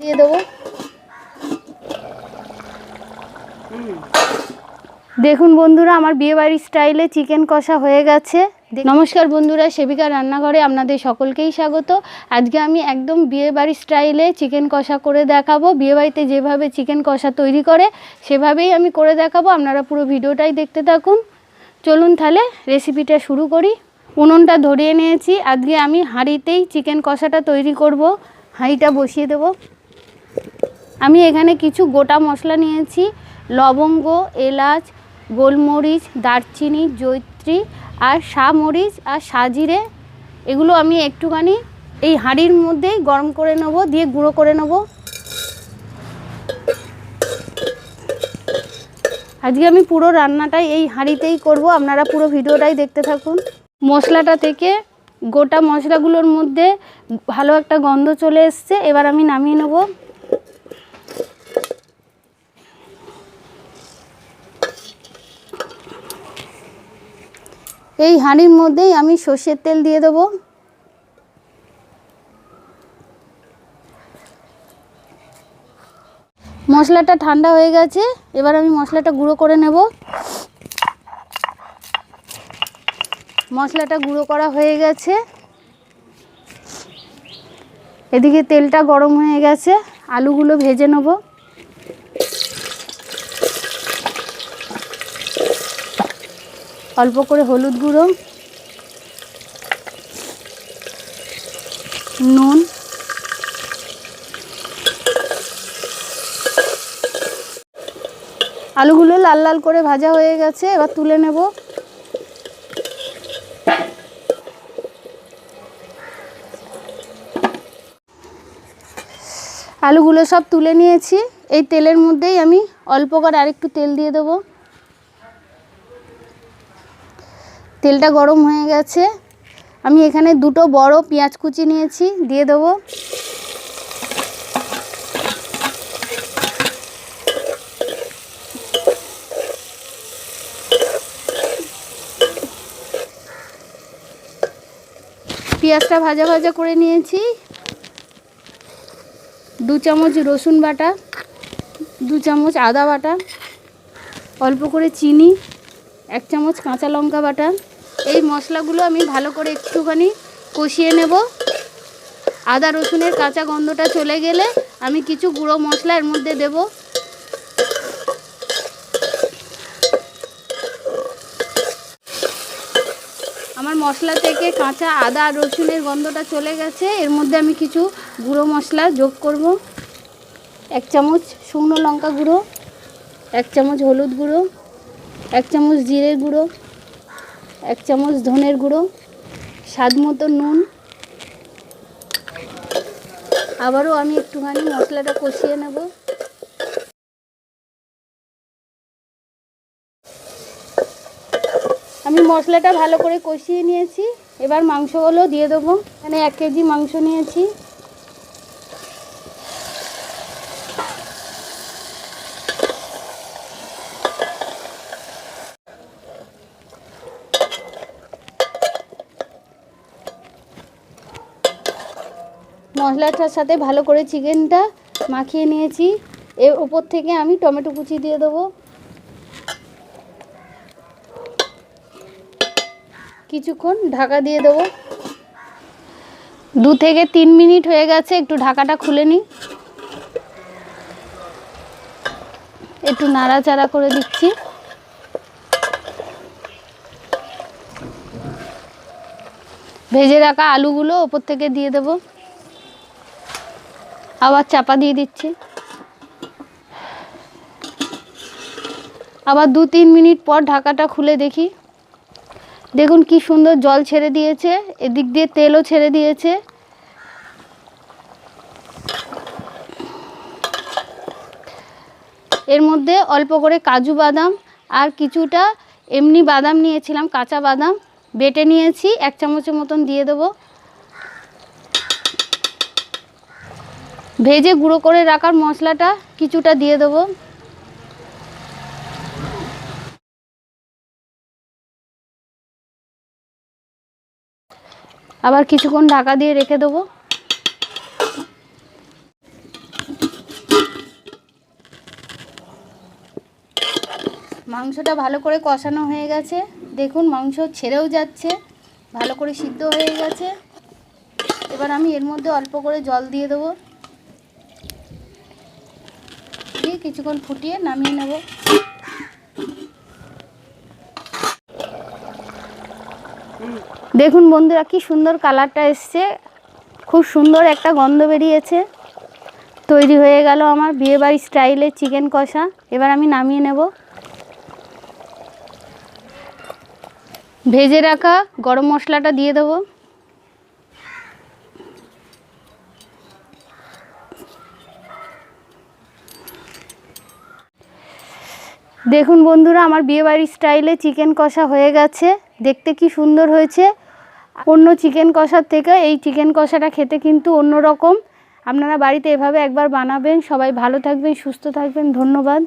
দিয়ে দেবো। দেখুন বন্ধুরা, আমার বিয়েবাড়ির স্টাইলে চিকেন কষা হয়ে গেছে। নমস্কার বন্ধুরা, সেবিকা রান্নাঘরে আপনাদের সকলকেই স্বাগত। আজকে আমি একদম বিয়েবাড়ির স্টাইলে চিকেন কষা করে দেখাবো। বিয়েবাড়িতে যেভাবে চিকেন কষা তৈরি করে, সেভাবেই আমি করে দেখাবো। আপনারা পুরো ভিডিওটাই দেখতে থাকুন। চলুন তাহলে রেসিপিটা শুরু করি। উনুনটা ধরিয়ে নিয়েছি। আজকে আমি হাঁড়িতেই চিকেন কষাটা তৈরি করব। হাঁড়িটা বসিয়ে দেব। আমি এখানে কিছু গোটা মশলা নিয়েছি। লবঙ্গ, এলাচ, গোলমরিচ, দারচিনি জৈত্রী আর মরিচ আর সাজিরে। এগুলো আমি একটুখানি এই হাঁড়ির মধ্যেই গরম করে নেব, দিয়ে গুঁড়ো করে নেব। আজকে আমি পুরো রান্নাটাই এই হাঁড়িতেই করব। আপনারা পুরো ভিডিওটাই দেখতে থাকুন। মশলাটা থেকে গোটা মশলাগুলোর মধ্যে ভালো একটা গন্ধ চলে এসছে। এবার আমি নামিয়ে নেব। এই হাঁড়ির মধ্যেই আমি সর্ষের তেল দিয়ে দেবো। মশলাটা ঠান্ডা হয়ে গেছে, এবার আমি মশলাটা গুঁড়ো করে নেব। মশলাটা গুঁড়ো করা হয়ে গেছে। এদিকে তেলটা গরম হয়ে গেছে, আলুগুলো ভেজে নেব। অল্প করে হলুদ গুঁড়ো, নুন, আলুগুলো লাল লাল করে ভাজা হয়ে গেছে, এবার তুলে নেব। আলুগুলো সব তুলে নিয়েছি, এই তেলের মধ্যেই আমি অল্প করে আরেকটু তেল দিয়ে দেবো। তেলটা গরম হয়ে গেছে। আমি এখানে দুটো বড় পেঁয়াজ কুচি নিয়েছি, দিয়ে দেবো। পেঁয়াজটা ভাজা ভাজা করে নিয়েছি। দু চামচ রসুন বাটা, দু চামচ আদা বাটা, অল্প করে চিনি। এক চামচ কাঁচা লঙ্কা বাটা। এই মশলাগুলো আমি ভালো করে একটুখানি কষিয়ে নেব। আদা রসুনের কাঁচা গন্ধটা চলে গেলে আমি কিছু গুঁড়ো মশলা এর মধ্যে দেব। আমার মশলা থেকে কাঁচা আদা রসুনের গন্ধটা চলে গেছে। এর মধ্যে আমি কিছু গুঁড়ো মশলা যোগ করব। এক চামচ শুকনো লঙ্কা গুঁড়ো, এক চামচ হলুদ গুঁড়ো এক চামচ জিরের গুঁড়ো, এক চামচ ধনের গুঁড়ো, স্বাদ মতো নুন। আবারও আমি একটুখানি মশলাটা কষিয়ে নেব। আমি মশলাটা ভালো করে কষিয়ে নিয়েছি। এবার মাংসগুলো দিয়ে দেবো। এখানে এক কেজি মাংস নিয়েছি। মশলাটার সাথে ভালো করে চিকেনটা মাখিয়ে নিয়েছি। এর ওপর থেকে আমি টমেটো কুচি দিয়ে দেবো। কিছুক্ষণ ঢাকা দিয়ে দেবো। দু থেকে তিন মিনিট হয়ে গেছে, একটু ঢাকাটা খুলে নিই। একটু নাড়াচাড়া করে দিচ্ছি। ভেজে রাখা আলুগুলো ওপর থেকে দিয়ে দেবো। আবার চাপা দিয়ে দিচ্ছি। আবার দু তিন মিনিট পর ঢাকাটা খুলে দেখি। দেখুন কি সুন্দর জল ছেড়ে দিয়েছে, এদিক দিয়ে তেলও ছেড়ে দিয়েছে। এর মধ্যে অল্প করে কাজু বাদাম আর কিছুটা এমনি বাদাম নিয়েছিলাম, কাঁচা বাদাম। বেটে নিয়েছি, এক চামচের মতন দিয়ে দেবো। ভেজে গুঁড়ো করে রাখার মশলাটা কিছুটা দিয়ে দেবো। আবার কিছুক্ষণ ঢাকা দিয়ে রেখে দেবো। মাংসটা ভালো করে কষানো হয়ে গেছে। দেখুন, মাংস ছেড়েও যাচ্ছে, ভালো করে সিদ্ধ হয়ে গেছে। এবার আমি এর মধ্যে অল্প করে জল দিয়ে দেবো। দিয়ে কিছুক্ষণ ফুটিয়ে নামিয়ে নেব। দেখুন বন্ধুরা, কি সুন্দর কালারটা এসছে। খুব সুন্দর একটা গন্ধ বেরিয়েছে। তৈরি হয়ে গেল আমার বিয়েবাড়ি স্টাইলের চিকেন কষা। এবার আমি নামিয়ে নেব। ভেজে রাখা গরম মশলাটা দিয়ে দেবো। দেখুন বন্ধুরা, আমার বিয়েবাড়ির স্টাইলে চিকেন কষা হয়ে গেছে। দেখতে কি সুন্দর হয়েছে। অন্য চিকেন কষার থেকে এই চিকেন কষাটা খেতে কিন্তু অন্য রকম আপনারা বাড়িতে এভাবে একবার বানাবেন। সবাই ভালো থাকবেন, সুস্থ থাকবেন। ধন্যবাদ।